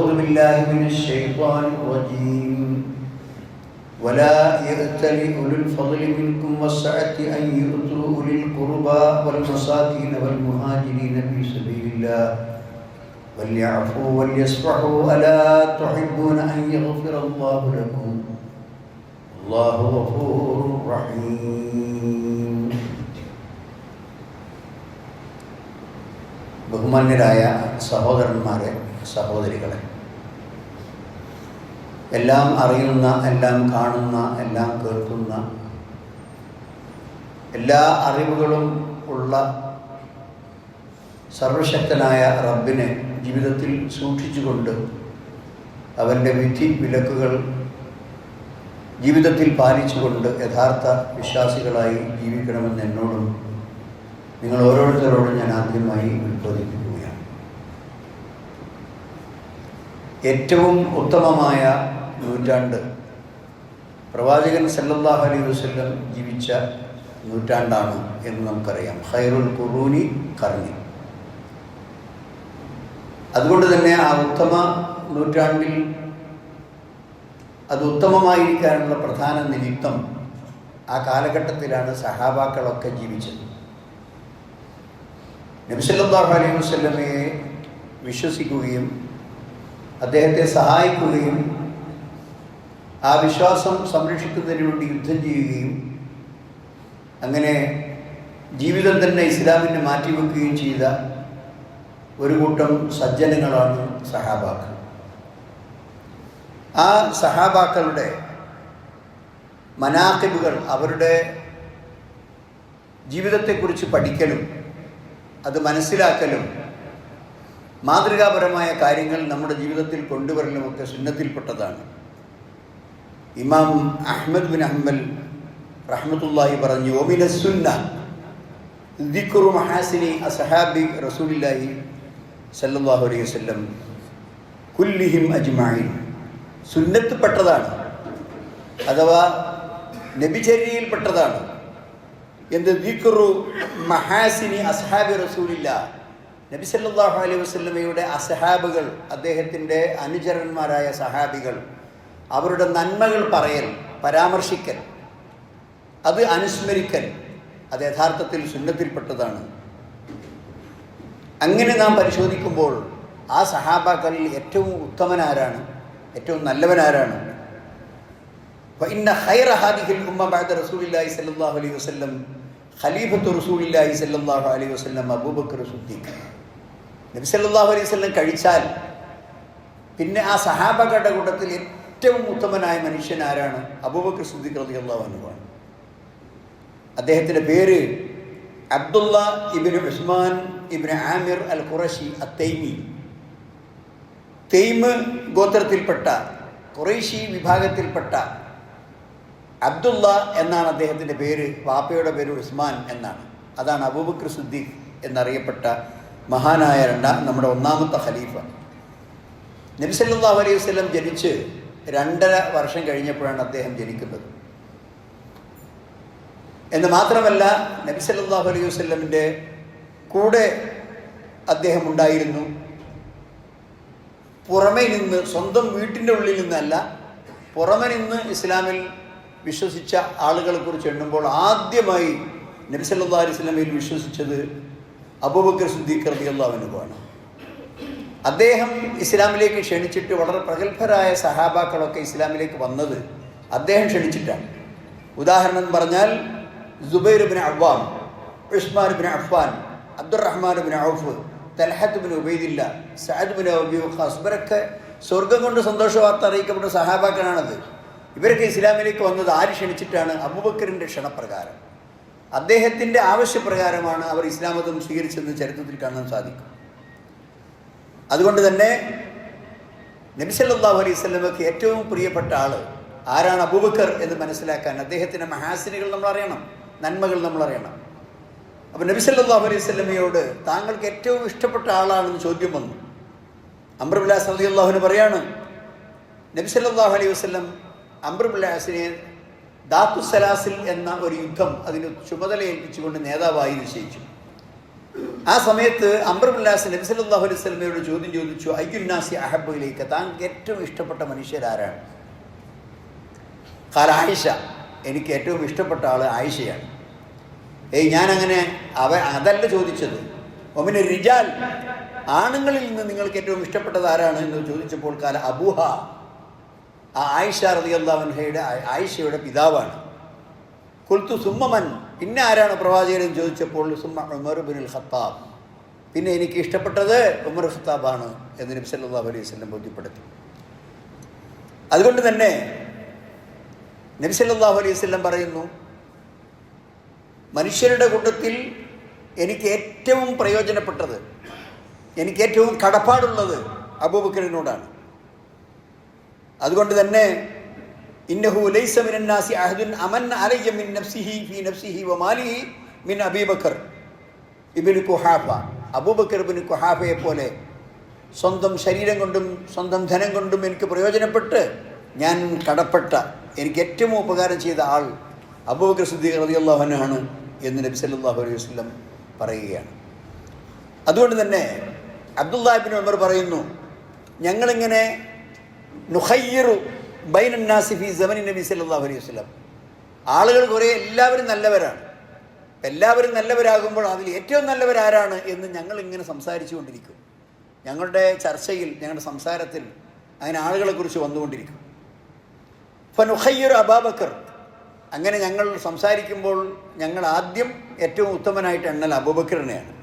أعوذ بالله من الشيطان الرجيم ولا يأتل أولو الفضل منكم والسعة أن يؤتوا أولي القربى والمساكين والمهاجرين في سبيل الله وليعفوا وليصفحوا ألا تحبون أن يغفر الله لكم الله غفور رحيم ബഹുമാന്യരായ സഹോദരന്മാരെ സഹോദരികളെ എല്ലാം അറിയുന്ന എല്ലാം കാണുന്ന എല്ലാം കേൾക്കുന്ന എല്ലാ അറിവുകളും ഉള്ള സർവശക്തനായ റബ്ബിനെ ജീവിതത്തിൽ സൂക്ഷിച്ചുകൊണ്ട് അവന്റെ വിധി വിലക്കുകൾ ജീവിതത്തിൽ പാലിച്ചുകൊണ്ട് യഥാർത്ഥ വിശ്വാസികളായി ജീവിക്കണമെന്ന് എന്നോടും നിങ്ങൾ ഓരോരുത്തരോടും ഞാൻ ആദ്യമായി ഉത്ബോധിപ്പിക്കുകയാണ്. ഏറ്റവും ഉത്തമമായ നൂറ്റാണ്ട്. പ്രവാചകൻ സല്ലല്ലാഹു അലൈഹി വസല്ലം ജീവിച്ച നൂറ്റാണ്ടാണ് എന്ന് നമുക്കറിയാം. ഖൈറുൽ ഖുറൂനി കർണി. അതുകൊണ്ട് തന്നെ ആ ഉത്തമ നൂറ്റാണ്ടിൽ അത് ഉത്തമമായിരിക്കാനുള്ള പ്രധാന നിമിത്തം ആ കാലഘട്ടത്തിലാണ് സഹാബാക്കളൊക്കെ ജീവിച്ചത്. നബിസല്ലാഹു അലൈഹി വസ്ലമയെ വിശ്വസിക്കുകയും അദ്ദേഹത്തെ സഹായിക്കുകയും ആ വിശ്വാസം സംരക്ഷിക്കുന്നതിന് വേണ്ടി യുദ്ധം ചെയ്യുകയും അങ്ങനെ ജീവിതം തന്നെ ഇസ്ലാമിനെ മാറ്റിവെക്കുകയും ചെയ്ത ഒരു കൂട്ടം സജ്ജനങ്ങളാണ് സഹാബാക്കൾ. ആ സഹാബാക്കളുടെ മനാക്കിബുകൾ അവരുടെ ജീവിതത്തെക്കുറിച്ച് പഠിക്കലും അത് മനസ്സിലാക്കലും മാതൃകാപരമായ കാര്യങ്ങൾ നമ്മുടെ ജീവിതത്തിൽ കൊണ്ടുവരലുമൊക്കെ സുന്നത്തിൽപ്പെട്ടതാണ്. ഇമാം അഹ്മദ് ബിൻ അഹമ്മൽ റഹ്മത്തുല്ലാഹി പറഞ്ഞു ഒമിന സുന്ന ദിക്കുറു മഹാസിനി അസഹാബി റസൂലില്ലാഹി സല്ലാഹു അലൈഹി വല്ലം കുല്ലിഹിം അജ്മായിൻ സുന്നത്തിൽപ്പെട്ടതാണ് അഥവാ നബിചര്യയിൽപ്പെട്ടതാണ് എന്ത്? ദിക്റു മഹാസിനി അസഹാബി റസൂലില്ല. നബി സല്ലല്ലാഹു അലൈഹി വസല്ലമയുടെ അസഹാബുകൾ അദ്ദേഹത്തിന്റെ അനുചരന്മാരായ സഹാബികൾ അവരുടെ നന്മകൾ പറയൽ പരാമർശിക്കൽ അത് അനുസ്മരിക്കൽ അത് യഥാർത്ഥത്തിൽ സുന്നത്തിൽപ്പെട്ടതാണ്. അങ്ങനെ നാം പരിശോധിക്കുമ്പോൾ ആ സഹാബാക്കളിൽ ഏറ്റവും ഉത്തമനാരാണ് ഏറ്റവും നല്ലവനാരാണ്. ഹാദിഹിൽ അലൈഹി അലൈഹി അബൂബക്കർ നബി അലൈഹി കഴിച്ചാൽ പിന്നെ ആ സഹാബകളുടെ കൂട്ടത്തിൽ ഏറ്റവും ഉത്തമനായ മനുഷ്യൻ ആരാണ്? അബൂബക്കർ സിദ്ദീഖ് റളിയല്ലാഹു അൻഹുവാണ് അദ്ദേഹത്തിന്റെ പേര് അബ്ദുള്ള ഇബിന് ഉസ്മാൻ ഇബിന് ആമിർ അൽ ഖുറഷി അത്തൈമി. തെയ്മ് ഗോത്രത്തിൽപ്പെട്ട ഖുറൈശി വിഭാഗത്തിൽപ്പെട്ട അബ്ദുള്ള എന്നാണ് അദ്ദേഹത്തിന്റെ പേര്. വാപ്പയുടെ പേര് ഉസ്മാൻ എന്നാണ്. അതാണ് അബൂബക്കർ സുദ്ദീഖ് എന്നറിയപ്പെട്ട മഹാനായ രണ്ടാം നമ്മുടെ ഒന്നാമത്തെ ഖലീഫ. നബിസല്ലാ അലൈഹി വസല്ലം ജനിച്ച് രണ്ടര വർഷം കഴിഞ്ഞപ്പോഴാണ് അദ്ദേഹം ജനിക്കുന്നത്. എന്ന് മാത്രമല്ല നബി സല്ലല്ലാഹു അലൈഹി വസ്ലമിന്റെ കൂടെ അദ്ദേഹം ഉണ്ടായിരുന്നു. പുറമേ നിന്ന് സ്വന്തം വീട്ടിന്റെ ഉള്ളിൽ നിന്നല്ല പുറമെ നിന്ന് ഇസ്ലാമിൽ വിശ്വസിച്ച ആളുകളെ കുറിച്ച് എണ്ണുമ്പോൾ ആദ്യമായി നബി സല്ലാ അലൈഹി വസല്ലമയിൽ വിശ്വസിച്ചത് അബൂബക്കർ സിദ്ദീഖ് റളിയല്ലാഹുവിനുമാണ് അദ്ദേഹം ഇസ്ലാമിലേക്ക് ക്ഷണിച്ചിട്ട് വളരെ പ്രഗത്ഭരായ സഹാബാക്കളൊക്കെ ഇസ്ലാമിലേക്ക് വന്നത് അദ്ദേഹം ക്ഷണിച്ചിട്ടാണ്. ഉദാഹരണം പറഞ്ഞാൽ Zubair bin Awwam Usman bin Affan Abdurrahman bin Auf Talhah bin Ubaidullah Saad bin Abi Waqqas ഇവരൊക്കെ സ്വർഗം കൊണ്ട് സന്തോഷവാർത്ത അറിയിക്കപ്പെട്ട സഹാബാക്കളാണത്. ഇവരൊക്കെ ഇസ്ലാമിലേക്ക് വന്നത് ആര് ക്ഷണിച്ചിട്ടാണ്? അബുബക്കറിന്റെ ക്ഷണപ്രകാരം. അദ്ദേഹത്തിന്റെ ആവശ്യപ്രകാരമാണ് അവർ ഇസ്ലാമതം സ്വീകരിച്ചതെന്ന് ചരിത്രത്തിൽ കാണാൻ സാധിക്കും. അതുകൊണ്ട് തന്നെ നബി സല്ലല്ലാഹു അലൈഹി വസല്ലമക്ക് ഏറ്റവും പ്രിയപ്പെട്ട ആൾ ആരാണ് അബൂബക്കർ എന്ന് മനസ്സിലാക്കാൻ അദ്ദേഹത്തിന്റെ മഹാസിനുകൾ നമ്മൾ അറിയണം നന്മകൾ നമ്മൾ അറിയണം. അപ്പോൾ നബിസല്ലാഹു അലൈഹി സ്വലമയോട് താങ്കൾക്ക് ഏറ്റവും ഇഷ്ടപ്പെട്ട ആളാണെന്ന് ചോദ്യം വന്നു. അമ്രബുല്ലാസ് അലി അള്ളാഹുവിന് പറയാണ് നബിസല്ലാഹു അലൈഹി വസ്ലം അംബ്രബുല്ലാസിനെ ദാത്തുസലാസിൽ എന്ന ഒരു യുദ്ധം അതിന് ചുമതല ഏൽപ്പിച്ചുകൊണ്ട് നേതാവായി നിശ്ചയിച്ചു. ആ സമയത്ത് അംബ്രബുല്ലാസ് നബി അലൈഹി വസല്ലമയോട് ചോദ്യം ചോദിച്ചു അയ്യുന്നാസി അഹബുലേക്ക് താങ്കൾക്ക് ഏറ്റവും ഇഷ്ടപ്പെട്ട മനുഷ്യരാരാണ്? കാല ആയിഷ എനിക്ക് ഏറ്റവും ഇഷ്ടപ്പെട്ട ആൾ ആയിഷയാണ്. ഏയ് ഞാനങ്ങനെ അവ അതല്ല ചോദിച്ചത്. ഒമിന് റിജാൽ ആണുങ്ങളിൽ നിന്ന് നിങ്ങൾക്ക് ഏറ്റവും ഇഷ്ടപ്പെട്ടത് ആരാണ്? എന്ന് ചോദിച്ചപ്പോൾ കാല അബുഹ ആ ആയിഷ റതിയല്ലാവൻഹയുടെ ആയിഷയുടെ പിതാവാണ്. കുൽത്തു സുമ്മമൻ പിന്നെ ആരാണ് പ്രവാചകൻ ചോദിച്ചപ്പോൾ സുമ്മ ഉമർ ബിൻ അൽ ഖത്താബ് പിന്നെ എനിക്ക് ഇഷ്ടപ്പെട്ടത് ഉമർ ഖത്താബാണ് എന്ന് നബി സല്ലല്ലാഹു അലൈഹി വസല്ലം ബോധ്യപ്പെടുത്തി. അതുകൊണ്ട് തന്നെ നബി സല്ലല്ലാഹു അലൈഹി വസല്ലം പറയുന്നു മനുഷ്യരുടെ കൂട്ടത്തിൽ എനിക്ക് ഏറ്റവും പ്രയോജനപ്പെട്ടത് എനിക്ക് ഏറ്റവും കടപ്പാടുള്ളത് അബൂബക്കറിനോടാണ്. അതുകൊണ്ട് തന്നെ ഇന്നഹു ലൈസ മിനന്നാസി അഹദുൻ അമൻ അലയ്യ മിൻ നഫ്സിഹി ഫി നഫ്സിഹി വ മാലിഹി മിൻ അബീബക്കർ ഇബ്നു കുഹാഫ. അബൂബക്കർ ഇബ്നു കുഹാഫയെ പോലെ സ്വന്തം ശരീരം കൊണ്ടും സ്വന്തം ധനം കൊണ്ടും എനിക്ക് പ്രയോജനപ്പെട്ട് ഞാൻ കടപ്പെട്ട എനിക്ക് ഏറ്റവും ഉപകാരം ചെയ്ത ആൾ അബൂബക്കർ സിദ്ദീഖ് റളിയല്ലാഹു അൻഹു എന്ന് നബി സല്ലല്ലാഹു അലൈഹി വസല്ലം പറയുകയാണ്. അതുകൊണ്ട് തന്നെ അബ്ദുല്ലാഹിബിൻ ഉമർ പറയുന്നു ഞങ്ങളിങ്ങനെ നുഹയ്യറു ബൈനന്നാസി നാസിഫി സമനി നബി സല്ലല്ലാഹു അലൈഹി വസല്ലം. ആളുകൾ കുറേ എല്ലാവരും നല്ലവരാണ്. എല്ലാവരും നല്ലവരാകുമ്പോൾ അതിൽ ഏറ്റവും നല്ലവരാരാണ് എന്ന് ഞങ്ങൾ ഇങ്ങനെ സംസാരിച്ചു കൊണ്ടിരിക്കും ഞങ്ങളുടെ ചർച്ചയിൽ ഞങ്ങളുടെ സംസാരത്തിൽ അങ്ങനെ ആളുകളെക്കുറിച്ച് വന്നുകൊണ്ടിരിക്കും. ഫനുഹയ്യൊരു അബാബക്കർ. അങ്ങനെ ഞങ്ങൾ സംസാരിക്കുമ്പോൾ ഞങ്ങൾ ആദ്യം ഏറ്റവും ഉത്തമനായിട്ട് എണ്ണൽ അബൂബക്കറിനെയാണ്.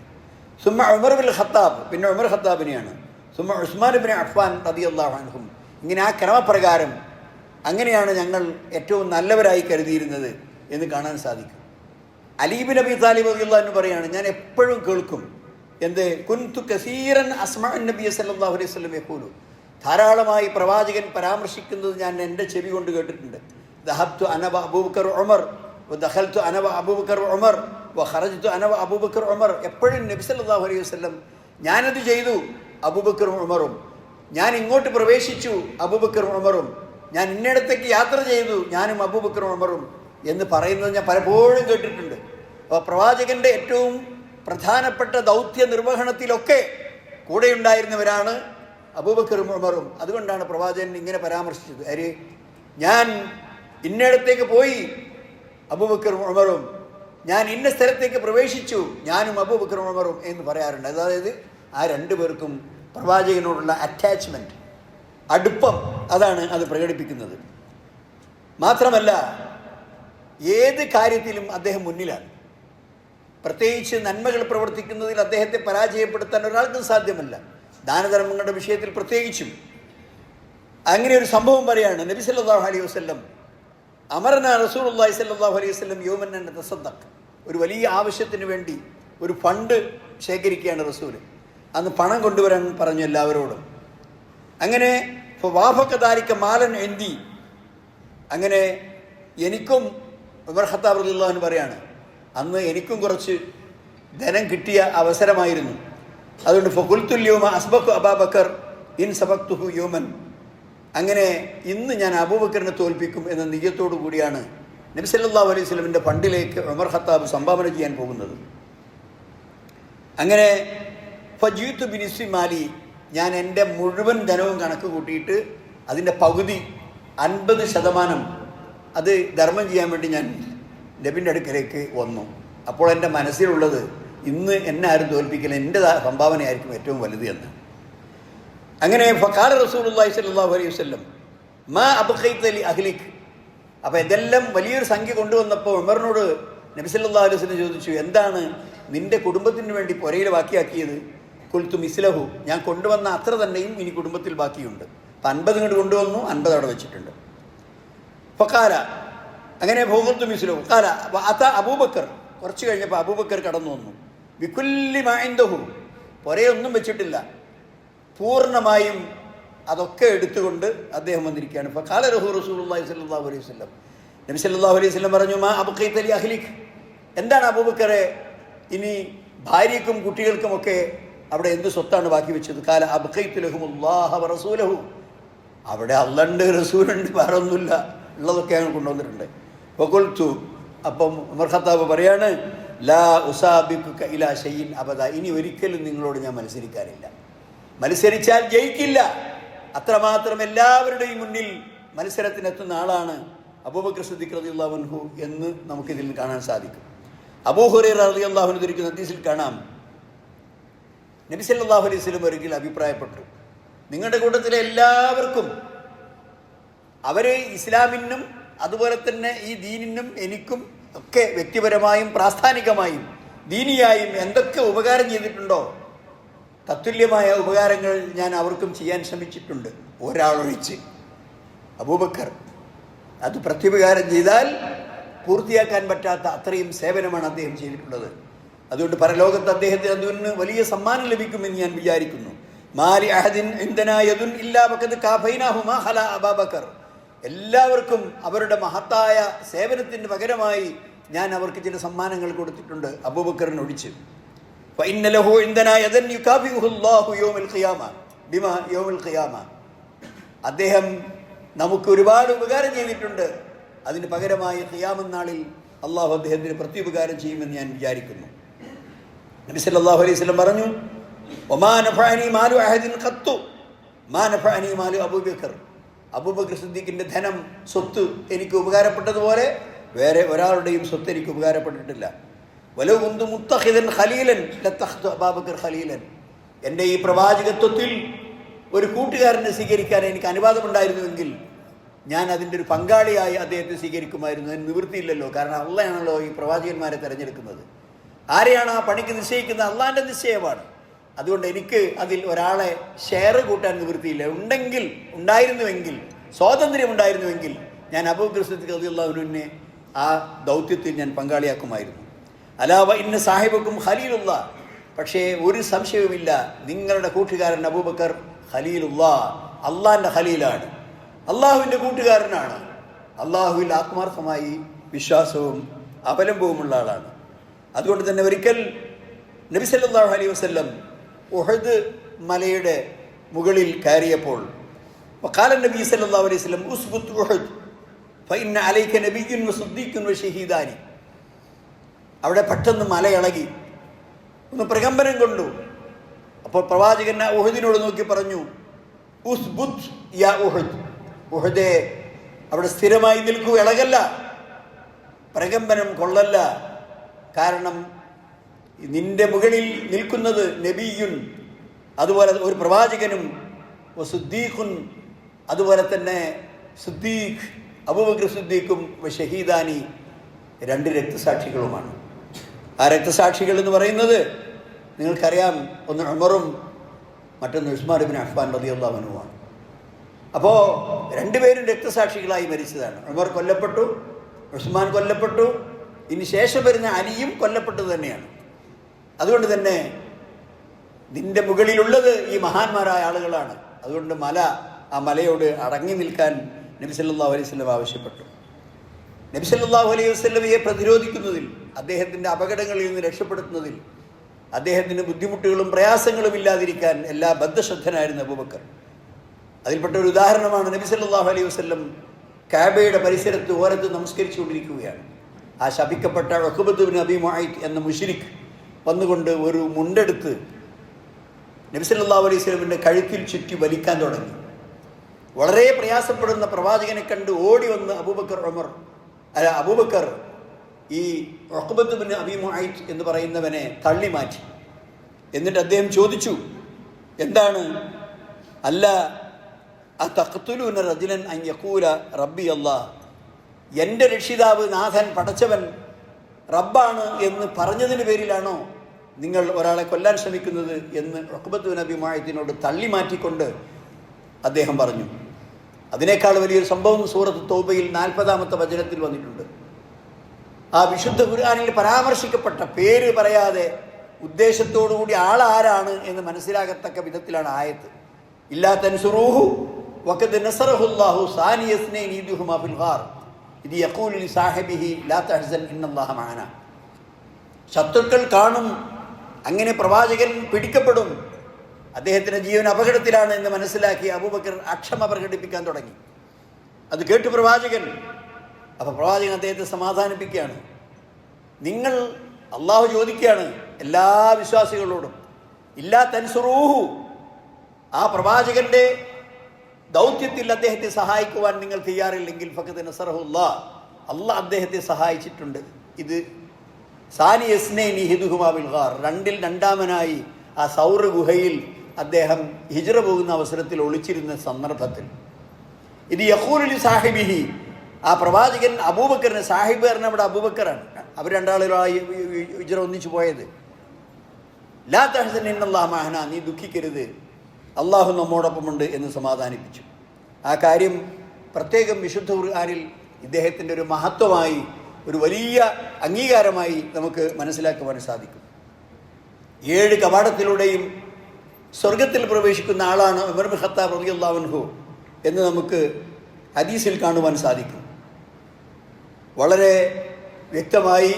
സുമ ഉമർ ബിൻ ഖത്താബ് പിന്നെ ഉമർ ഖത്താബിനെയാണ്. സുമ ഉസ്മാൻ ബിൻ അഫ്ഫാൻ റളിയല്ലാഹു അൻഹും. ഇങ്ങനെ ആ ക്രമപ്രകാരം അങ്ങനെയാണ് ഞങ്ങൾ ഏറ്റവും നല്ലവരായി കരുതിയിരുന്നത് എന്ന് കാണാൻ സാധിക്കും. അലീബി നബി താലിബ് എന്ന് പറയാണ് ഞാൻ എപ്പോഴും കേൾക്കും. എന്ത്? കുൻതു കസീറൻ അസ്മാൻ നബി സല്ലല്ലാഹു അലൈഹി വസല്ലം യഖൂലു. ധാരാളമായി പ്രവാചകൻ പരാമർശിക്കുന്നത് ഞാൻ എന്റെ ചെവി കൊണ്ട് കേട്ടിട്ടുണ്ട്. ദഹബ്തു അനബ അബൂബക്കർ ഒമർ ദഹൽത്തു അനബ അബൂബക്കർ ഒമർ ഹറജ്തു അനബ അബൂബക്കർ ഒമർ എപ്പോഴും നബി സല്ലല്ലാഹു അലൈഹി വസ്ലം ഞാനത് ചെയ്തു അബൂബക്കർ ഉമറും. ഞാൻ ഇങ്ങോട്ട് പ്രവേശിച്ചു അബൂബക്കർ ഉമറും. ഞാൻ ഇന്നിടത്തേക്ക് യാത്ര ചെയ്തു ഞാനും അബൂബക്കർ ഉമറും എന്ന് പറയുന്നത് ഞാൻ പലപ്പോഴും കേട്ടിട്ടുണ്ട്. അപ്പോൾ പ്രവാചകന്റെ ഏറ്റവും പ്രധാനപ്പെട്ട ദൗത്യ നിർവഹണത്തിലൊക്കെ കൂടെയുണ്ടായിരുന്നവരാണ് അബൂബക്കറും ഉമറും. അതുകൊണ്ടാണ് പ്രവാചകൻ ഇങ്ങനെ പരാമർശിച്ചത്. അരി ഞാൻ ഇന്നിടത്തേക്ക് പോയി അബൂബക്കറും ഉമറും. ഞാൻ ഇന്ന സ്ഥലത്തേക്ക് പ്രവേശിച്ചു ഞാനും അബൂബക്കറും ഉമറും എന്ന് പറയാറുണ്ട്. അതായത് ആ രണ്ടു പേർക്കും പ്രവാചകനോടുള്ള അറ്റാച്ച്മെന്റ് അടുപ്പം അതാണ് അത് പ്രകടിപ്പിക്കുന്നത്. മാത്രമല്ല ഏത് കാര്യത്തിലും അദ്ദേഹം മുന്നിലാണ്. പ്രത്യേകിച്ച് നന്മകൾ പ്രവർത്തിക്കുന്നതിൽ അദ്ദേഹത്തെ പരാജയപ്പെടുത്താൻ ഒരാൾക്കും സാധ്യമല്ല. ദാനധർമ്മങ്ങളുടെ വിഷയത്തിൽ പ്രത്യേകിച്ചും. അങ്ങനെ ഒരു സംഭവം പറയാണ് നബി സല്ലാഹു അലൈഹി വസല്ലം അമർന റസൂലുള്ളാഹി സല്ലാഹു അലൈഹി വസല്ലം യോമൻ തസദ്ദഖ്. ഒരു വലിയ ആവശ്യത്തിന് വേണ്ടി ഒരു ഫണ്ട് ശേഖരിക്കുകയാണ് റസൂൽ അന്ന് പണം കൊണ്ടുവരാൻ പറഞ്ഞു എല്ലാവരോടും. അങ്ങനെ വാഫക്കദാരിക്ക മാലൻ എന്തി അങ്ങനെ എനിക്കും ഉമർ ഖത്താബ് റളിയല്ലാഹു പറയാണ് അന്ന് എനിക്കും കുറച്ച് ധനം കിട്ടിയ അവസരമായിരുന്നു. അതുകൊണ്ട് ഫകുൽത്തുല്യോമ അസ്ബഖു അബാബക്കർ ഇൻ സബക്തുഹു യോമൻ. അങ്ങനെ ഇന്ന് ഞാൻ അബൂബക്കറിനെ തോൽപ്പിക്കും എന്ന നിജത്തോടു കൂടിയാണ് നബി സല്ലല്ലാഹു അലൈഹി സ്വലമിന്റെ ഫണ്ടിലേക്ക് ഉമർ ഖത്താബ് സംഭാവന ചെയ്യാൻ പോകുന്നത്. അങ്ങനെ ഫജീത്തു ബിനിസ്വി മാലി ഞാൻ എന്റെ മുഴുവൻ ധനവും കണക്ക് കൂട്ടിയിട്ട് അതിന്റെ പകുതി അൻപത് ശതമാനം അത് ധർമ്മം ചെയ്യാൻ വേണ്ടി ഞാൻ നബിന്റെ അടുക്കലേക്ക് വന്നു. അപ്പോൾ എന്റെ മനസ്സിലുള്ളത് ഇന്ന് എന്നെ ആരും തോൽപ്പിക്കില്ല എന്റെ സംഭാവനയായിരിക്കും ഏറ്റവും വലുത് എന്ന്. അങ്ങനെ ഫക്കാല റസൂലുള്ളാഹി സ്വല്ലല്ലാഹു അലൈഹി വസല്ലം മാ അബ്ഖൈത ലി അഹ്ലിക്. അപ്പോൾ ഇതെല്ലാം വലിയൊരു സംഖ്യ കൊണ്ടുവന്നപ്പോൾ ഉമറിനോട് നബി സല്ലല്ലാഹു അലൈഹി വസല്ലം ചോദിച്ചു എന്താണ് നിന്റെ കുടുംബത്തിന് വേണ്ടി പുരയിൽ ബാക്കിയാക്കിയത് കുൽത്തു മിസ്ലഹു. ഞാൻ കൊണ്ടുവന്ന അത്ര തന്നെയും ഇനി കുടുംബത്തിൽ ബാക്കിയുണ്ട്. അപ്പം അൻപത് ഇങ്ങോട്ട് കൊണ്ടുവന്നു അൻപത് അവിടെ വെച്ചിട്ടുണ്ട്. ഫക്കാല അങ്ങനെ ഭോഗത്തു മിസ്ലഹു. കാല അത അബൂബക്കർ. കുറച്ച് കഴിഞ്ഞപ്പോൾ അബൂബക്കർ കടന്നു വന്നു. വിക്കുല്ലി മായന്തഹു പുരയൊന്നും വെച്ചിട്ടില്ല. പൂർണമായും അതൊക്കെ എടുത്തുകൊണ്ട് അദ്ദേഹം വന്നിരിക്കുകയാണ്. ഇപ്പോൾ കാല റഹു റസൂലുള്ളാഹി സ്വല്ലല്ലാഹു അലൈഹി വസല്ലം. നബി സല്ലാ അലൈഹി വസല്ലം പറഞ്ഞു മാ അബുഖൈത്ത് അലി അഹ്ലിഖ് എന്താണ് അബൂബക്കറെ? ഇനി ഭാര്യയ്ക്കും കുട്ടികൾക്കുമൊക്കെ അവിടെ എന്ത് സ്വത്താണ് ബാക്കി വെച്ചത്? കാല അബ്ഖൈതു ലഹുമുല്ലാഹ വ റസൂലഹു അവിടെ അള്ളണ്ട് റസൂലുണ്ട് വേറെ ഒന്നുമില്ല ഉള്ളതൊക്കെ ഞങ്ങൾ കൊണ്ടുവന്നിട്ടുണ്ട്. അപ്പം ഉമർ ഖത്താബ് പറയാണ് ലാ ഉസാബിഖുക ഇലാ ഷെയ്യിൻ അബദ. ഇനി ഒരിക്കലും നിങ്ങളോട് ഞാൻ മത്സരിക്കാനില്ല. മത്സരിച്ചാൽ ജയിക്കില്ല. അത്രമാത്രം എല്ലാവരുടെയും മുന്നിൽ മത്സരത്തിനെത്തുന്ന ആളാണ് അബൂബക്കർ സിദ്ദിഖ് റളിയല്ലാഹു അൻഹു എന്ന് നമുക്കിതിൽ കാണാൻ സാധിക്കും. അബൂ ഹുറൈറ റളിയല്ലാഹു അൻഹു ധരിക്കുന്ന ഹദീസിൽ കാണാം നബി സല്ലല്ലാഹു അലൈഹി വസല്ലം ഒരിക്കൽ അഭിപ്രായപ്പെട്ടു. നിങ്ങളുടെ കൂട്ടത്തിലെ എല്ലാവർക്കും അവർ ഇസ്ലാമിനും അതുപോലെ തന്നെ ഈ ദീനിനും എനിക്കും ഒക്കെ വ്യക്തിപരമായും പ്രാസ്ഥാനികമായും ദീനിയായും എന്തൊക്കെ ഉപകാരം ചെയ്തിട്ടുണ്ടോ തത്തുല്യമായ ഉപകാരങ്ങൾ ഞാൻ അവർക്കും ചെയ്യാൻ ശ്രമിച്ചിട്ടുണ്ട് ഒരാളൊഴിച്ച്. അബൂബക്കർ അത് പ്രത്യുപകാരം ചെയ്താൽ പൂർത്തിയാക്കാൻ പറ്റാത്ത അത്രയും സേവനമാണ് അദ്ദേഹം ചെയ്തിട്ടുള്ളത്. അതുകൊണ്ട് പരലോകത്ത് അദ്ദേഹത്തിന് അതിന് വലിയ സമ്മാനം ലഭിക്കുമെന്ന് ഞാൻ വിചാരിക്കുന്നു. മാലി അഹദിൻ ഇന്ദനായതുൻ ഇല്ലാ കാഫൈനാഹുമാ അബാബക്കർ എല്ലാവർക്കും അവരുടെ മഹത്തായ സേവനത്തിന് പകരമായി ഞാൻ അവർക്ക് ചില സമ്മാനങ്ങൾ കൊടുത്തിട്ടുണ്ട് അബൂബക്കറിന് ഒഴിച്ച്. അദ്ദേഹം നമുക്ക് ഒരുപാട് ഉപകാരം ചെയ്തിട്ടുണ്ട്. അതിന് പകരമായി ഖിയാമം നാളിൽ അള്ളാഹു അദ്ദേഹത്തിന് പ്രത്യുപകാരം ചെയ്യുമെന്ന് ഞാൻ വിചാരിക്കുന്നു. നബി സല്ലാഹു അലൈഹി സ്വലം പറഞ്ഞു ഒമാനഫാനി മാലു അഹദിൻ ഖത്തു. മാ നഫഅനി മാലു അബൂബക്കർ. അബൂബക്കർ സിദ്ദീഖിന്റെ ധനം സ്വത്ത് എനിക്ക് ഉപകാരപ്പെട്ടതുപോലെ വേറെ ഒരാളുടെയും സ്വത്ത് എനിക്ക് ഉപകാരപ്പെട്ടിട്ടില്ല. വലോ കുന്തു മുത്തഹിദൻ ഖലീലൻ അബാബക്കർ ഖലീലൻ. എന്റെ ഈ പ്രവാചകത്വത്തിൽ ഒരു കൂട്ടുകാരനെ സ്വീകരിക്കാൻ എനിക്ക് അനുവാദമുണ്ടായിരുന്നുവെങ്കിൽ ഞാൻ അതിന്റെ ഒരു പങ്കാളിയായി അദ്ദേഹത്തെ സ്വീകരിക്കുമായിരുന്നു. അതിന് നിവൃത്തിയില്ലല്ലോ. കാരണം അള്ളയാണല്ലോ ഈ പ്രവാചകന്മാരെ തിരഞ്ഞെടുക്കുന്നത്. ആരെയാണ് ആ പണിക്ക് നിശ്ചയിക്കുന്നത്? അള്ളാന്റെ നിശ്ചയമാണ്. അതുകൊണ്ട് എനിക്ക് അതിൽ ഒരാളെ ഷെയർ കൂട്ടാൻ നിവൃത്തിയില്ല. ഉണ്ടെങ്കിൽ ഉണ്ടായിരുന്നുവെങ്കിൽ സ്വാതന്ത്ര്യം ഉണ്ടായിരുന്നുവെങ്കിൽ ഞാൻ അബൂഗ്രസ്തി അള്ളാഹുവിനെ ആ ദൗത്യത്തിൽ ഞാൻ പങ്കാളിയാക്കുമായിരുന്നു. അലാവ ഇന്ന സാഹിബക്കും ഖലീലുള്ള പക്ഷേ ഒരു സംശയവുമില്ല. നിങ്ങളുടെ കൂട്ടുകാരൻ അബൂബക്കർ ഖലീലുള്ള അള്ളാഹിന്റെ ഖലീലാണ്. അള്ളാഹുവിന്റെ കൂട്ടുകാരനാണ്. അള്ളാഹുവിൽ ആത്മാർത്ഥമായി വിശ്വാസവും അവലംബവുമുള്ള ആളാണ്. അതുകൊണ്ട് തന്നെ ഒരിക്കൽ നബി അലൈ അലൈഹി വസ്ല്ലം ഉഹദ് മലയുടെ മുകളിൽ കയറിയപ്പോൾ വക്കാല നബി സല്ലാ അലൈഹി സ്വലം ഉസ്ബുത്ത് ഉഹദ് ഫൈന അലൈഖ നബിക്കുൻ സുദ്ദീഖുൻ ഷഹീദാനി. അവിടെ പെട്ടെന്ന് മലയിളകി. ഒന്ന് പ്രകമ്പനം കൊണ്ടു. അപ്പോൾ പ്രവാചകൻ ഉഹദിനോട് നോക്കി പറഞ്ഞു ഉസ്ബുത് യാ ഉഹദ്. ഉഹദേ അവിടെ സ്ഥിരമായി നിൽക്കൂ ഇളകല്ല. പ്രകമ്പനം കൊള്ളല്ല. കാരണം നിന്റെ മുകളിൽ നിൽക്കുന്നത് നബിയുൻ അതുപോലെ ഒരു പ്രവാചകനും സുദ്ദീഖുൻ അതുപോലെ തന്നെ സുദ്ദീഖ് അബൂബക്കർ സുദ്ദീഖും ഷഹീദാനി രണ്ട് രക്തസാക്ഷികളുമാണ്. ആ രക്തസാക്ഷികൾ എന്ന് പറയുന്നത് നിങ്ങൾക്കറിയാം ഒന്ന് ഉമറും മറ്റൊന്ന് ഉസ്മാൻ ബിൻ അഫ്ഫാൻ റതിയുള്ളവനുമാണ് അപ്പോൾ രണ്ടുപേരും രക്തസാക്ഷികളായി മരിച്ചതാണ്. ഉമർ കൊല്ലപ്പെട്ടു ഉസ്മാൻ കൊല്ലപ്പെട്ടു ഇനി ശേഷം വരുന്ന അലിയും കൊല്ലപ്പെട്ടത് തന്നെയാണ്. അതുകൊണ്ട് തന്നെ നിന്റെ മുകളിലുള്ളത് ഈ മഹാന്മാരായ ആളുകളാണ്. അതുകൊണ്ട് മല ആ മലയോട് അടങ്ങി നിൽക്കാൻ നബി സല്ലല്ലാഹു അലൈഹി വസല്ലം ആവശ്യപ്പെട്ടു. നബി സല്ലല്ലാഹു അലൈഹി വസല്ലമയെ പ്രതിരോധിക്കുന്നതിൽ അദ്ദേഹത്തിന്റെ അപകടങ്ങളിൽ നിന്ന് രക്ഷപ്പെടുത്തുന്നതിൽ അദ്ദേഹത്തിന് ബുദ്ധിമുട്ടുകളും പ്രയാസങ്ങളും ഇല്ലാതിരിക്കാൻ എല്ലാ ബദ്ധശ്രദ്ധനായിരുന്നു അബൂബക്കർ. അതിൽപ്പെട്ട ഒരു ഉദാഹരണമാണ് നബി സല്ലല്ലാഹു അലൈഹി വസല്ലം കാബയുടെ പരിസരത്ത് ഓരത്ത് നമസ്കരിച്ചുകൊണ്ടിരിക്കുകയാണ്. ആ ശപിക്കപ്പെട്ട ഒഹബത്തുബിൻ അബി മുഹൈത്ത് എന്ന മുഷിരിഖ് വന്നുകൊണ്ട് ഒരു മുണ്ടെടുത്ത് നബിസല്ലാ അലൈഹി സ്വലമിന്റെ കഴുത്തിൽ ചുറ്റി വലിക്കാൻ തുടങ്ങി. വളരെ പ്രയാസപ്പെടുന്ന പ്രവാചകനെ കണ്ട് ഓടി വന്ന് അബൂബക്കർ ഉമർ അല്ല അബൂബക്കർ ഈ ഒഹബത്തുബിൻ അബി മുഹൈത്ത് എന്ന് പറയുന്നവനെ തള്ളി മാറ്റി. എന്നിട്ട് അദ്ദേഹം ചോദിച്ചു എന്താണ്? അല്ല ആ തഖ്തുലൂന റജുലൻ അൻ യഖൂല റബ്ബി അല്ലാ എന്റെ രക്ഷിതാവ് നാഥൻ പടച്ചവൻ റബ്ബാണ് എന്ന് പറഞ്ഞതിന് പേരിലാണോ നിങ്ങൾ ഒരാളെ കൊല്ലാൻ ശ്രമിക്കുന്നത് എന്ന് റഹ്ബത്തു നബി മായത്തിനോട് തള്ളി മാറ്റിക്കൊണ്ട് അദ്ദേഹം പറഞ്ഞു. അതിനേക്കാൾ വലിയൊരു സംഭവം സൂറത്ത് തോബയിൽ നാൽപ്പതാമത്തെ വചനത്തിൽ വന്നിട്ടുണ്ട്. ആ വിശുദ്ധ ഖുർആാനിൽ പരാമർശിക്കപ്പെട്ട പേര് പറയാതെ ഉദ്ദേശത്തോടുകൂടി ആളാരാണ് എന്ന് മനസ്സിലാകത്തക്ക വിധത്തിലാണ് ആയത്ത് ഇല്ലാ തൻസുറൂഹു വക്കത്ത് നസറഹുല്ലാഹു സാനിയസ്നേ ഈദുഹുമാ ഫിൽ ഗാർ ഇത് യക്കൂലി സാഹിബിഹി ലാ തഹ്സൻ ഇന്നല്ലാഹ മാന ശത്രുക്കൾ കാണും അങ്ങനെ പ്രവാചകൻ പിടിക്കപ്പെടും. അദ്ദേഹത്തിന്റെ ജീവൻ അപകടത്തിലാണ് എന്ന് മനസ്സിലാക്കി അബൂബക്കർ അക്ഷമ പ്രകടിപ്പിക്കാൻ തുടങ്ങി. അത് കേട്ടു പ്രവാചകൻ. അപ്പോൾ പ്രവാചകൻ അദ്ദേഹത്തെ സമാധാനിപ്പിക്കുകയാണ്. നിങ്ങൾ അള്ളാഹു ചോദിക്കുകയാണ് എല്ലാ വിശ്വാസികളോടും ഇല്ലാ തൻസുറൂഹു. ആ പ്രവാചകന്റെ ദൗത്യത്തിൽ അദ്ദേഹത്തെ സഹായിക്കുവാൻ നിങ്ങൾ തയ്യാറില്ലെങ്കിൽ ഫക്കത്ത് നസറഹുല്ല അല്ല അദ്ദേഹത്തെ സഹായിച്ചിട്ടുണ്ട്. ഇത് സാനി യസ്നൈനി ഹിദുഹുമാബിൽ ഖാർ. രണ്ടിൽ രണ്ടാമനായി ആ സൗർ ഗുഹയിൽ അദ്ദേഹം ഹിജറ പോകുന്ന അവസരത്തിൽ ഒളിച്ചിരുന്ന സന്ദർഭത്തിൽ. ഇത് യഹൂലി സാഹിബിഹി. ആ പ്രവാചകൻ അബൂബക്കറിന് സാഹിബ് പറഞ്ഞ അവിടെ അബൂബക്കറാണ്. അവർ രണ്ടാളുകളായി ഹിജറ ഒന്നിച്ചു പോയത്. ലാ തഹസൻ ഇന്നല്ലാഹ് മഹന നീ ദുഃഖിക്കരുത്. അള്ളാഹു നമ്മോടൊപ്പമുണ്ട് എന്ന് സമാധാനിപ്പിച്ചു. ആ കാര്യം പ്രത്യേകം വിശുദ്ധ ഖുർആാനിൽ ഇദ്ദേഹത്തിന്റെ ഒരു മഹത്വമായി ഒരു വലിയ അംഗീകാരമായി നമുക്ക് മനസ്സിലാക്കുവാൻ സാധിക്കും. ഏഴ് കവാടത്തിലൂടെയും സ്വർഗത്തിൽ പ്രവേശിക്കുന്ന ആളാണ് ഉമർ ഖത്താബ് റളിയല്ലാഹു എന്ന് നമുക്ക് ഹദീസിൽ കാണുവാൻ സാധിക്കും. വളരെ വ്യക്തമായി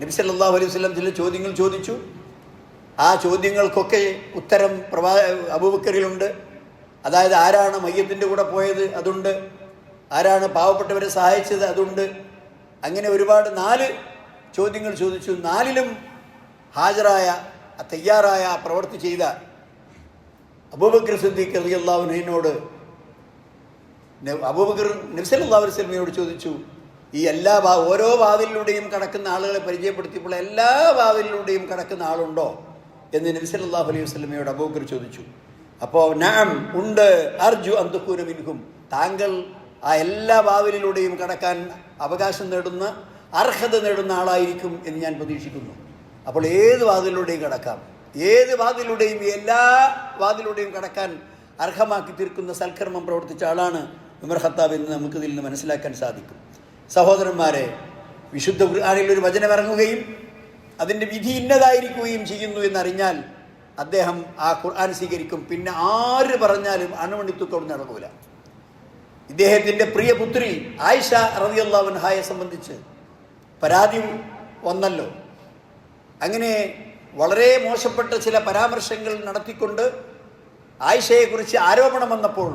നബി സല്ലല്ലാഹു അലൈഹി ചില ചോദ്യങ്ങൾ ചോദിച്ചു. ആ ചോദ്യങ്ങൾക്കൊക്കെ ഉത്തരം പ്രവാ അബൂബക്കറിലുണ്ട്. അതായത് ആരാണ് മയ്യത്തിന്റെ കൂടെ പോയത് അതുണ്ട്. ആരാണ് പാവപ്പെട്ടവരെ സഹായിച്ചത് അതുണ്ട്. അങ്ങനെ ഒരുപാട് നാല് ചോദ്യങ്ങൾ ചോദിച്ചു. നാലിലും ഹാജരായ തയ്യാറായ ആ പ്രവൃത്തി ചെയ്ത അബൂബക്കർ സിദ്ദീഖ് അലി അള്ളാഹുനോട് അബൂബക്കർ നബ്സല്ലാ വസ്ലമിയോട് ചോദിച്ചു ഈ എല്ലാ ഓരോ വാതിലിലൂടെയും കടക്കുന്ന ആളുകളെ പരിചയപ്പെടുത്തിയപ്പോൾ എല്ലാ വാതിലിലൂടെയും കടക്കുന്ന ആളുണ്ടോ? എന്ന് നബി അലൈഹി വസ്ലമയോട് അബൂബക്കർ ചോദിച്ചു. അപ്പോൾ നാം ഉണ്ട്. അർജു അന്തക്കൂന മിൻഹും. താങ്കൾ ആ എല്ലാ വാവിലൂടെയും കടക്കാൻ അവകാശം നേടുന്ന അർഹത നേടുന്ന ആളായിരിക്കും എന്ന് ഞാൻ പ്രതീക്ഷിക്കുന്നു. അപ്പോൾ ഏത് വാതിലൂടെയും കടക്കാം. ഏത് വാതിലൂടെയും എല്ലാ വാതിലൂടെയും കടക്കാൻ അർഹമാക്കി തീർക്കുന്ന സൽക്കർമ്മം പ്രവർത്തിച്ച ആളാണ് ഉമർ ഖത്താബ് എന്ന് നമുക്ക് ഇതിൽ നിന്ന് മനസ്സിലാക്കാൻ സാധിക്കും. സഹോദരന്മാരെ വിശുദ്ധ ഖുർആനിൽ ഒരു വചനം ഇറങ്ങുകയും അതിന്റെ വിധി ഇന്നതായിരിക്കുകയും ചെയ്യുന്നു എന്നറിഞ്ഞാൽ അദ്ദേഹം ആ ഖുർആൻ സ്വീകരിക്കും. പിന്നെ ആര് പറഞ്ഞാലും അണുമണിത്വത്തോട് നടക്കൂല. ഇദ്ദേഹത്തിന്റെ പ്രിയ പുത്രി ആയിഷ റതിയല്ലാവൻഹായെ സംബന്ധിച്ച് പരാതി വന്നല്ലോ. അങ്ങനെ വളരെ മോശപ്പെട്ട ചില പരാമർശങ്ങൾ നടത്തിക്കൊണ്ട് ആയിഷയെക്കുറിച്ച് ആരോപണം വന്നപ്പോൾ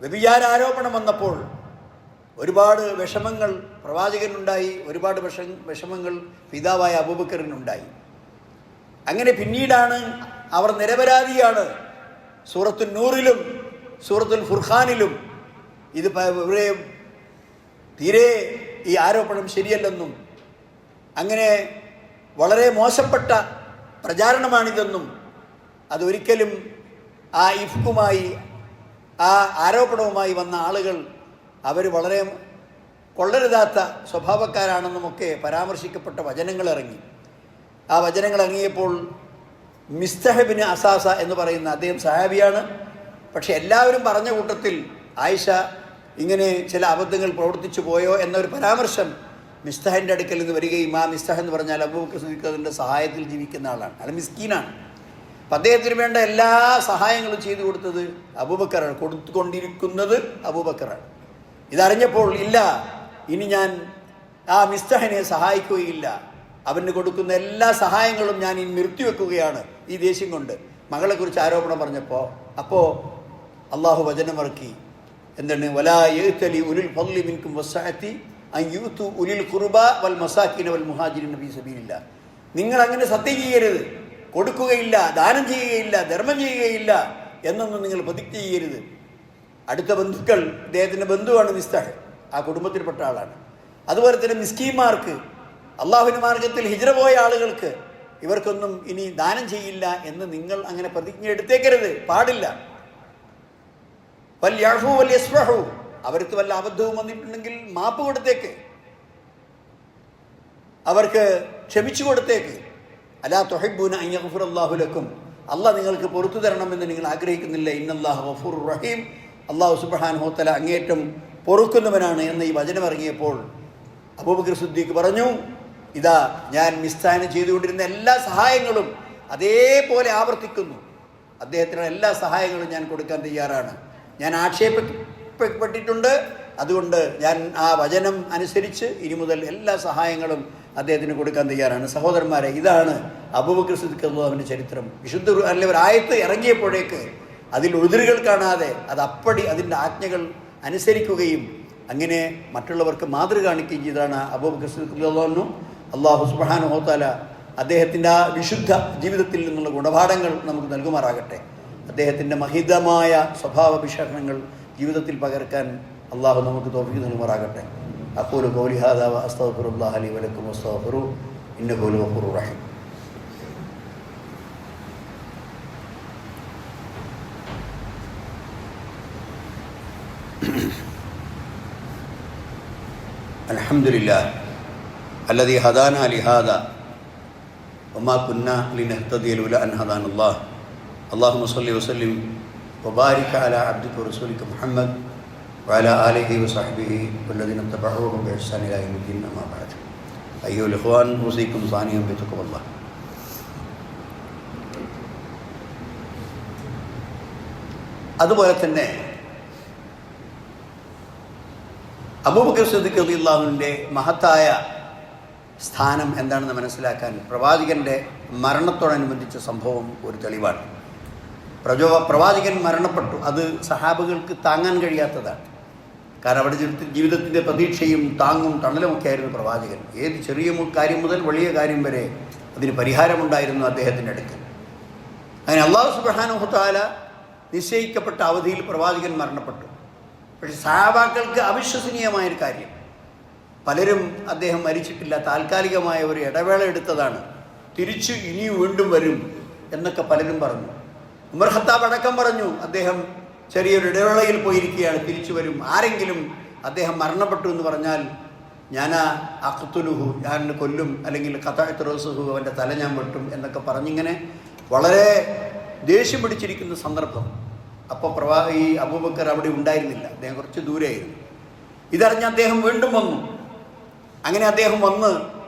വ്യഭിചാര ആരോപണം വന്നപ്പോൾ ഒരുപാട് വിഷമങ്ങൾ പ്രവാചകനുണ്ടായി ഒരുപാട് വിഷ വിഷമങ്ങൾ പിതാവായ അബൂബക്കറിനുണ്ടായി. അങ്ങനെ പിന്നീടാണ് അവർ നിരപരാധിയാണ്. സൂറത്തുൽ നൂറിലും സൂറത്തുൽ ഫുർഖാനിലും. ഇത് ഇവരെ തീരെ ഈ ആരോപണം ശരിയല്ലെന്നും അങ്ങനെ വളരെ മോശപ്പെട്ട പ്രചാരണമാണിതെന്നും അതൊരിക്കലും ആ ഇഫ്കുമായി ആ ആരോപണവുമായി വന്ന ആളുകൾ അവർ വളരെ കൊള്ളരുതാത്ത സ്വഭാവക്കാരാണെന്നുമൊക്കെ പരാമർശിക്കപ്പെട്ട വചനങ്ങൾ ഇറങ്ങി ആ വചനങ്ങൾ ഇറങ്ങിയപ്പോൾ മിസ്തഹബിന് അസാസ എന്ന് പറയുന്ന അദ്ദേഹം സഹാബിയാണ്. പക്ഷെ എല്ലാവരും പറഞ്ഞ കൂട്ടത്തിൽ ആയിഷ ഇങ്ങനെ ചില അബദ്ധങ്ങൾ പ്രവർത്തിച്ചു പോയോ എന്നൊരു പരാമർശം മിസ്തഹന്റെ അടുക്കൽ നിന്ന് വരികയും ആ മിസ്തഹ എന്ന് പറഞ്ഞാൽ അബൂബക്കർ സഹായത്തിൽ ജീവിക്കുന്ന ആളാണ്. അല്ല മിസ്കീനാണ്. അപ്പം അദ്ദേഹത്തിന് വേണ്ട എല്ലാ സഹായങ്ങളും ചെയ്തു കൊടുത്തത് അബൂബക്കറാണ്. കൊടുത്തുകൊണ്ടിരിക്കുന്നത് അബൂബക്കറാണ്. ഇതറിഞ്ഞപ്പോൾ ഇല്ല ഇനി ഞാൻ ആ മിസ്തഹനെ സഹായിക്കുകയില്ല. അവന് കൊടുക്കുന്ന എല്ലാ സഹായങ്ങളും ഞാൻ ഇനി നിർത്തിവെക്കുകയാണ് ഈ ദേഷ്യം കൊണ്ട്. മകളെക്കുറിച്ച് ആരോപണം പറഞ്ഞപ്പോൾ അപ്പോൾ അള്ളാഹു വചനമിറക്കി എന്താണ്? വലാ എഴുത്തലി ഉലുൽ ഫضل മിൻകും വസ്സഅത്തി അൻ യൂതു ഉലിൽ ഖുർബ വൽ മസാക്കിന വൽ മുഹാജിൻ നബി സബീനില്ല. നിങ്ങൾ അങ്ങനെ സത്യം ചെയ്യരുത് കൊടുക്കുകയില്ല ദാനം ചെയ്യുകയില്ല ധർമ്മം ചെയ്യുകയില്ല എന്നൊന്നും നിങ്ങൾ പ്രതിജ്ഞ ചെയ്യരുത്. അടുത്ത ബന്ധുക്കൾ ഇദ്ദേഹത്തിന്റെ ബന്ധുവാണ് മിസ്താഹ്. ആ കുടുംബത്തിൽപ്പെട്ട ആളാണ്. അതുപോലെ തന്നെ മിസ്കീമാർക്ക് അള്ളാഹുവിന്റെ മാർഗത്തിൽ ഹിജ്ര പോയ ആളുകൾക്ക് ഇവർക്കൊന്നും ഇനി ദാനം ചെയ്യില്ല എന്ന് നിങ്ങൾ അങ്ങനെ പ്രതിജ്ഞ എടുത്തേക്കരുത്. പാടില്ല. വൽ യഅഫു വൽ യസ്ഫഹു. അവർക്ക് വല്ല അബദ്ധവും വന്നിട്ടുണ്ടെങ്കിൽ മാപ്പ് കൊടുത്തേക്ക്. അവർക്ക് ക്ഷമിച്ചു കൊടുത്തേക്ക്. അലാ തൊഹബൂന അയ്യഫുർ ലക്കും. അള്ളാഹ് നിങ്ങൾക്ക് പുറത്തു തരണമെന്ന് നിങ്ങൾ ആഗ്രഹിക്കുന്നില്ല. ഇന്നല്ലാഹു റഹീം. അള്ളാഹു സുബ്രഹാൻ ഹോത്തല അങ്ങേറ്റം പൊറുക്കുന്നവനാണ് എന്ന് ഈ വചനം ഇറങ്ങിയപ്പോൾ അബൂബക്കർ സുദ്ദീഖ് പറഞ്ഞു ഇതാ ഞാൻ മിസ്ഥാന് ചെയ്തുകൊണ്ടിരുന്ന എല്ലാ സഹായങ്ങളും അതേപോലെ ആവർത്തിക്കുന്നു. അദ്ദേഹത്തിന് എല്ലാ സഹായങ്ങളും ഞാൻ കൊടുക്കാൻ തയ്യാറാണ്. ഞാൻ ആക്ഷേപപ്പെട്ടിട്ടുണ്ട്. അതുകൊണ്ട് ഞാൻ ആ വചനം അനുസരിച്ച് ഇനി മുതൽ എല്ലാ സഹായങ്ങളും അദ്ദേഹത്തിന് കൊടുക്കാൻ തയ്യാറാണ്. സഹോദരന്മാരെ ഇതാണ് അബൂബക്കർ സിദ്ദിഖുള്ളാഹുവിന്റെ ചരിത്രം. വിശുദ്ധ അല്ലെ ഒരു ആയത്ത് ഇറങ്ങിയപ്പോഴേക്ക് അതിൽ ഉതിരുകൾ കാണാതെ അത് അപ്പടി അതിന്റെ ആജ്ഞകൾ അനുസരിക്കുകയും അങ്ങനെ മറ്റുള്ളവർക്ക് മാതൃക കാണിക്കുകയും ചെയ്തതാണ് സിദ്ദിഖുള്ളാഹു അള്ളാഹു സുബാൻ ഹോത്താല അദ്ദേഹത്തിന്റെ ആ വിശുദ്ധ ജീവിതത്തിൽ നിന്നുള്ള ഗുണപാഠങ്ങൾ നമുക്ക് നൽകുമാറാകട്ടെ. അദ്ദേഹത്തിന്റെ മഹിതമായ സ്വഭാവ വിശേഷണങ്ങൾ ജീവിതത്തിൽ പകർക്കാൻ അള്ളാഹു നമുക്ക് തോഫിക്ക് നൽകുമാറാകട്ടെ. അപ്പോൾ കൗലി ഹാദാവ അസ്തഫുറുല്ലാഹ് അലി വലക്കും അസ്തഫുറു ഇന്ന കോലു അഹുറു റഹീം. الحمد لله الذي هدانا لهذا وما كنا لنهتدي لولا أن هدانا الله اللهم صل وسلم وبارك على عبدك ورسولك محمد وعلى آله وصحبه والذين اتبعوهم بإحسان إلى يوم الدين أما بعد أيها الإخوان أوصيكم ثانيا بتقوى الله അതുപോലെ തന്നെ അബൂബക്കർ സദിഖ് അലി അള്ളാഹുവിന്റെ മഹത്തായ സ്ഥാനം എന്താണെന്ന് മനസ്സിലാക്കാൻ പ്രവാചകന്റെ മരണത്തോടനുബന്ധിച്ച സംഭവം ഒരു തെളിവാണ്. പ്രജോ പ്രവാചകൻ മരണപ്പെട്ടു. അത് സഹാബുകൾക്ക് താങ്ങാൻ കഴിയാത്തതാണ്. കാരണം അവിടെ ജീവിത- ജീവിതത്തിന്റെ പ്രതീക്ഷയും താങ്ങും തണലുമൊക്കെ ആയിരുന്നു പ്രവാചകൻ. ഏത് ചെറിയ കാര്യം മുതൽ വലിയ കാര്യം വരെ അതിന് പരിഹാരമുണ്ടായിരുന്നു അദ്ദേഹത്തിന്റെ അടുക്കൽ. അങ്ങനെ അള്ളാഹു സുബാനുഹത്താല നിശ്ചയിക്കപ്പെട്ട അവധിയിൽ പ്രവാചകൻ മരണപ്പെട്ടു. പക്ഷെ സഹാബാക്കൾക്ക് അവിശ്വസനീയമായൊരു കാര്യം. പലരും അദ്ദേഹം മരിച്ചിട്ടില്ല താൽക്കാലികമായ ഒരു ഇടവേള എടുത്തതാണ്. തിരിച്ചു ഇനിയും വീണ്ടും വരും എന്നൊക്കെ പലരും പറഞ്ഞു. ഉമർ ഖത്താബ് അടക്കം പറഞ്ഞു അദ്ദേഹം ചെറിയൊരു ഇടവേളയിൽ പോയിരിക്കുകയാണ് തിരിച്ചു വരും. ആരെങ്കിലും അദ്ദേഹം മരണപ്പെട്ടു എന്ന് പറഞ്ഞാൽ ഞാൻ അഖത്തുലുഹു ഞാൻ കൊല്ലും അല്ലെങ്കിൽ കഥാത്രോസുഹു അവന്റെ തല ഞാൻ വെട്ടും എന്നൊക്കെ പറഞ്ഞിങ്ങനെ വളരെ ദേഷ്യം പിടിച്ചിരിക്കുന്ന സന്ദർഭം. അപ്പോൾ പ്രവാ ഈ അബൂബക്കർ അവിടെ ഉണ്ടായിരുന്നില്ല. അദ്ദേഹം കുറച്ച് ദൂരെയായിരുന്നു. ഇതറിഞ്ഞ് അദ്ദേഹം വീണ്ടും വന്നു. അങ്ങനെ അദ്ദേഹം വന്ന്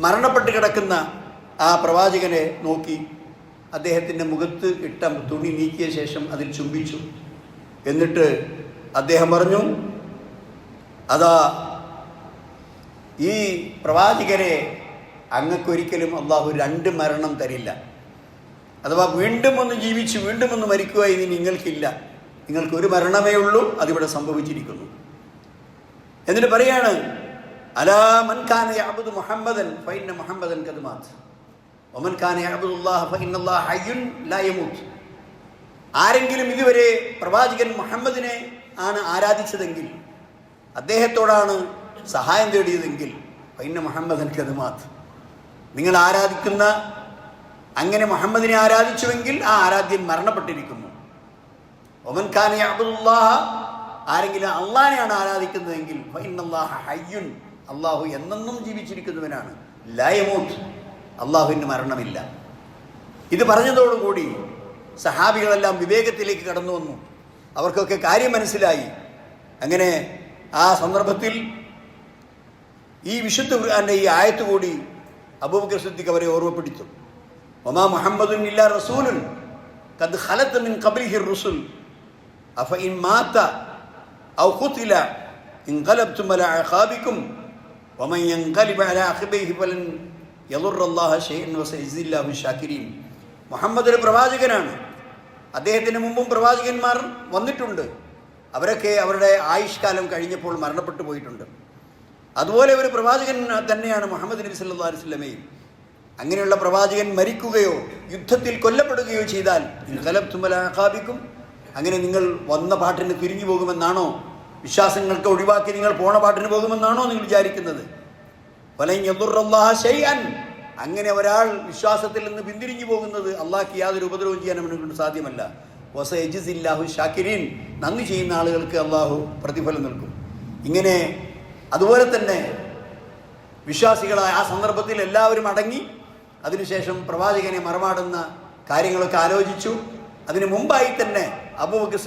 മരണപ്പെട്ട് കിടക്കുന്ന ആ പ്രവാചകനെ നോക്കി. അദ്ദേഹത്തിന്റെ മുഖത്ത് ഇട്ട തുണി നീക്കിയ ശേഷം അതിൽ ചുംബിച്ചു. എന്നിട്ട് അദ്ദേഹം പറഞ്ഞു അതാ ഈ പ്രവാചകരെ അങ്ങക്കൊരിക്കലും അള്ളാഹു രണ്ട് മരണം തരില്ല. അഥവാ വീണ്ടും ഒന്ന് ജീവിച്ച് വീണ്ടും ഒന്ന് മരിക്കുക ഇനി നിങ്ങൾക്കില്ല. നിങ്ങൾക്ക് ഒരു മരണമേ ഉള്ളൂ അതിവിടെ സംഭവിച്ചിരിക്കുന്നു. എന്നിട്ട് പറയാണ് അലാ മുഹമ്മദൻ ഹയ്യുൻ ആരെങ്കിലും ഇതുവരെ പ്രവാചകൻ മുഹമ്മദിനെ ആണ് ആരാധിച്ചതെങ്കിൽ അദ്ദേഹത്തോടാണ് സഹായം തേടിയതെങ്കിൽ ഫൈന മുഹമ്മദൻ ഖദമാത്ത് നിങ്ങൾ ആരാധിക്കുന്ന അങ്ങനെ മുഹമ്മദിനെ ആരാധിച്ചുവെങ്കിൽ ആ ആരാധ്യൻ മരണപ്പെട്ടിരിക്കുന്നു. ഒമൻ ഖാൻ അബ്ദുല്ലാഹ ആരെങ്കിലും അള്ളാഹിനെയാണ് ആരാധിക്കുന്നതെങ്കിൽ ഹയ്യുൻ അള്ളാഹു എന്നെന്നും ജീവിച്ചിരിക്കുന്നവനാണ്. ലയമൂത്ത് അള്ളാഹുവിന് മരണമില്ല. ഇത് പറഞ്ഞതോടുകൂടി സഹാബികളെല്ലാം വിവേകത്തിലേക്ക് കടന്നു വന്നു. അവർക്കൊക്കെ കാര്യം മനസ്സിലായി. അങ്ങനെ ആ സന്ദർഭത്തിൽ ഈ വിശുദ്ധ ഖുർആാന്റെ ഈ ആയത്ത് കൂടി അബൂബക്കർ സിദ്ദിഖ് അവരെ ഓർമ്മപ്പെടുത്തു. ഒമാ മുഹമ്മദുൻ ഇല്ല റസൂലുൻ കദ് ഖലത്ത് മിൻ ഖബ്ലിഹി റുസുൽ അഫ ഇൻ മാത ഔ ഖുതില ഇൻഖലബ്തും അല അഖാബിക്കും വമൻ യൻഖലിബ് അല അഖബൈഹി ഫലൻ യദുറല്ലാഹ ഷൈഅൻ വസയജില്ലാഹു ഷാക്കിരീൻ മുഹമ്മദ് ഒരു പ്രവാചകനാണ്. അദ്ദേഹത്തിന് മുമ്പും പ്രവാചകന്മാർ വന്നിട്ടുണ്ട്. അവരൊക്കെ അവരുടെ ആയുഷ്കാലം കഴിഞ്ഞപ്പോൾ മരണപ്പെട്ടു പോയിട്ടുണ്ട്. അതുപോലെ ഒരു പ്രവാചകൻ തന്നെയാണ് മുഹമ്മദ് നബി സല്ലല്ലാഹു അലൈഹി വസല്ലമയും. അങ്ങനെയുള്ള പ്രവാചകൻ മരിക്കുകയോ യുദ്ധത്തിൽ കൊല്ലപ്പെടുകയോ ചെയ്താൽ കലപ്തുമലാഖാബിക്കും അങ്ങനെ നിങ്ങൾ വന്ന പാട്ടിന് തിരിഞ്ഞു പോകുമെന്നാണോ? വിശ്വാസങ്ങൾക്ക് ഒഴിവാക്കി നിങ്ങൾ പോണ പാട്ടിന് പോകുമെന്നാണോ നിങ്ങൾ വിചാരിക്കുന്നത്? അങ്ങനെ ഒരാൾ വിശ്വാസത്തിൽ നിന്ന് പിന്തിരിഞ്ഞു പോകുന്നത് അള്ളാഹ്ക്ക് യാതൊരു ഉപദ്രവം ചെയ്യാൻ അവനെ സാധ്യമല്ല. വസജിസില്ലാഹു ഷാക്കിരീൻ. നന്ദി ചെയ്യുന്ന ആളുകൾക്ക് അള്ളാഹു പ്രതിഫലം നൽകും. ഇങ്ങനെ അതുപോലെ തന്നെ വിശ്വാസികളായ ആ സന്ദർഭത്തിൽ എല്ലാവരും അടങ്ങി അതിനുശേഷം പ്രവാചകനെ മറമാടുന്ന കാര്യങ്ങളൊക്കെ ആലോചിച്ചു. അതിനു മുമ്പായി തന്നെ അബൂബക്കർ